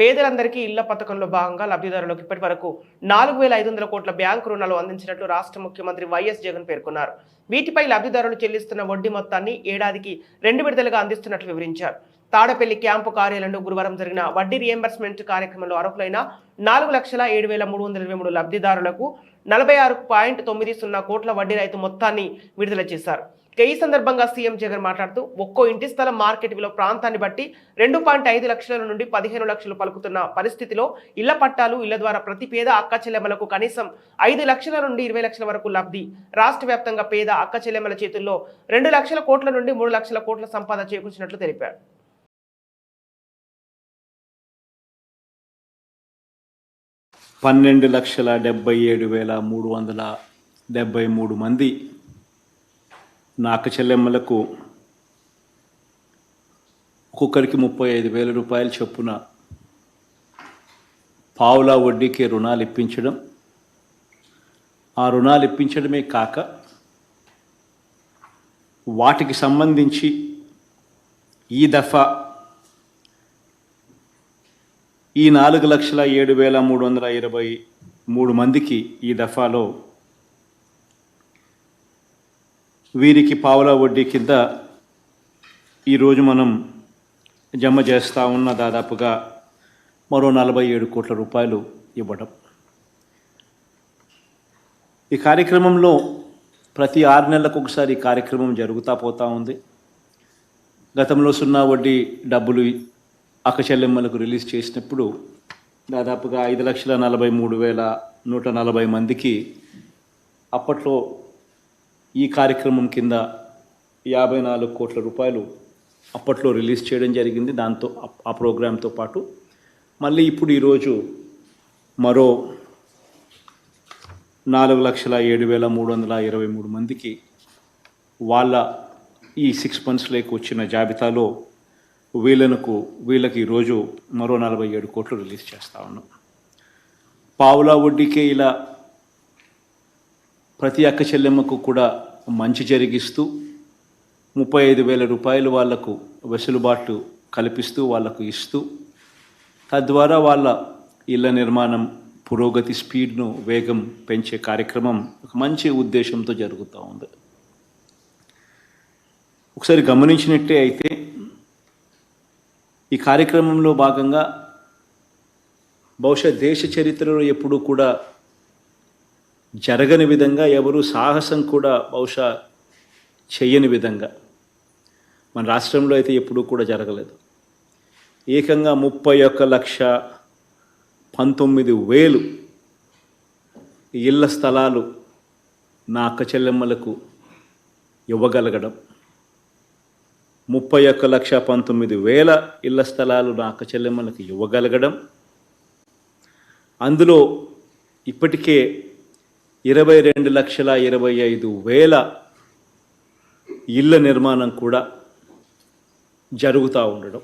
పేదలందరికీ ఇళ్ళ పథకంలో భాగంగా లబ్ధిదారులకు ఇప్పటి వరకు నాలుగు వేల ఐదు వందల కోట్ల బ్యాంకు రుణాలు అందించినట్లు రాష్ట్ర ముఖ్యమంత్రి వైఎస్ జగన్ పేర్కొన్నారు. వీటిపై లబ్ధిదారులు చెల్లిస్తున్న వడ్డీ మొత్తాన్ని ఏడాదికి రెండు విడతలుగా అందిస్తున్నట్లు వివరించారు. తాడపల్లి క్యాంపు కార్యాలయంలో గురువారం జరిగిన వడ్డీ రియంబర్స్మెంట్ కార్యక్రమంలో అర్హులైన నాలుగు లక్షల ఏడు వేల మూడు వందల ఇరవై మూడు లబ్ధిదారులకు నలభై ఆరు పాయింట్ తొమ్మిది సున్నా కోట్ల వడ్డీ రైతు మొత్తాన్ని విడుదల చేశారు. ఈ సందర్భంగా సీఎం జగన్ మాట్లాడుతూ ఒక్కో ఇంటి స్థలం మార్కెట్ విలువ ప్రాంతాన్ని బట్టి రెండు పాయింట్ ఐదు లక్షల నుండి పదిహేను లక్షలు పలుకుతున్న పరిస్థితిలో ఇళ్ళ పట్టాలు ఇళ్ళ ద్వారా ప్రతి పేద అక్క చెల్లెమ్మలకు కనీసం ఐదు లక్షల నుండి ఇరవై లక్షల వరకు లబ్ధి. రాష్ట్ర వ్యాప్తంగా పేద అక్క చెల్లెమ్మల చేతుల్లో రెండు లక్షల కోట్ల నుండి మూడు లక్షల కోట్ల సంపాదన చేకూర్చినట్లు తెలిపారు. పన్నెండు లక్షల డెబ్బై ఏడు వేల మూడు వందల డెబ్బై మూడు మంది నాక చెల్లెమ్మలకు ఒక్కొక్కరికి ముప్పై ఐదు వేల రూపాయల చొప్పున పావులా వడ్డీకి రుణాలు ఇప్పించడం. ఆ రుణాలు ఇప్పించడమే కాక వాటికి సంబంధించి ఈ దఫా ఈ నాలుగు లక్షల ఏడు వేల మూడు వందల ఇరవై మూడు మందికి ఈ దఫాలో వీరికి పావుల వడ్డీ కింద ఈరోజు మనం జమ చేస్తూ ఉన్న దాదాపుగా మరో నలభై ఏడు కోట్ల రూపాయలు ఇవ్వడం. ఈ కార్యక్రమంలో ప్రతి ఆరు నెలలకు ఒకసారి కార్యక్రమం జరుగుతూ పోతూ ఉంది. గతంలో సున్నా వడ్డీ డబ్బులు అక్కచెల్లెమ్మలకు రిలీజ్ చేసినప్పుడు దాదాపుగా ఐదు లక్షల నలభై మూడు వేల నూట నలభై మందికి అప్పట్లో ఈ కార్యక్రమం కింద యాభై నాలుగు కోట్ల రూపాయలు అప్పట్లో రిలీజ్ చేయడం జరిగింది. దాంతో ఆ- ప్రోగ్రాంతో పాటు మళ్ళీ ఇప్పుడు ఈరోజు మరో నాలుగు లక్షల ఏడు వేల మూడు వందల ఇరవై మూడు మందికి వాళ్ళ ఈ సిక్స్ మంత్స్లోకి వచ్చిన జాబితాలో వీళ్ళకు వీళ్ళకి ఈరోజు మరో నలభై ఏడు కోట్లు రిలీజ్ చేస్తా ఉన్నాం. పావులా వడ్డీకే ఇలా ప్రతి అక్క చెల్లెమ్మకు కూడా మంచి జరిగిస్తూ ముప్పై ఐదు వేల రూపాయలు వాళ్ళకు వెసులుబాటు కల్పిస్తూ వాళ్ళకు ఇస్తూ తద్వారా వాళ్ళ ఇళ్ళ నిర్మాణం పురోగతి స్పీడ్ను వేగం పెంచే కార్యక్రమం ఒక మంచి ఉద్దేశంతో జరుగుతూ ఉంది. ఒకసారి గమనించినట్టే అయితే ఈ కార్యక్రమంలో భాగంగా బహుశా దేశ చరిత్రలో ఎప్పుడూ కూడా జరగని విధంగా ఎవరు సాహసం కూడా బహుశా చెయ్యని విధంగా. మన రాష్ట్రంలో అయితే ఎప్పుడూ కూడా జరగలేదు. ఏకంగా ముప్పై ఒక్క లక్ష పంతొమ్మిది వేలు ఇళ్ళ స్థలాలు నా అక్క చెల్లెమ్మలకు ఇవ్వగలగడం. ముప్పై ఒక్క లక్ష పంతొమ్మిది వేల ఇళ్ళ స్థలాలు నా అక్క చెల్లెమ్మలకు ఇవ్వగలగడం. అందులో ఇప్పటికే ఇరవై రెండు లక్షల ఇరవై ఐదు వేల ఇళ్ళ నిర్మాణం కూడా జరుగుతూ ఉండడం.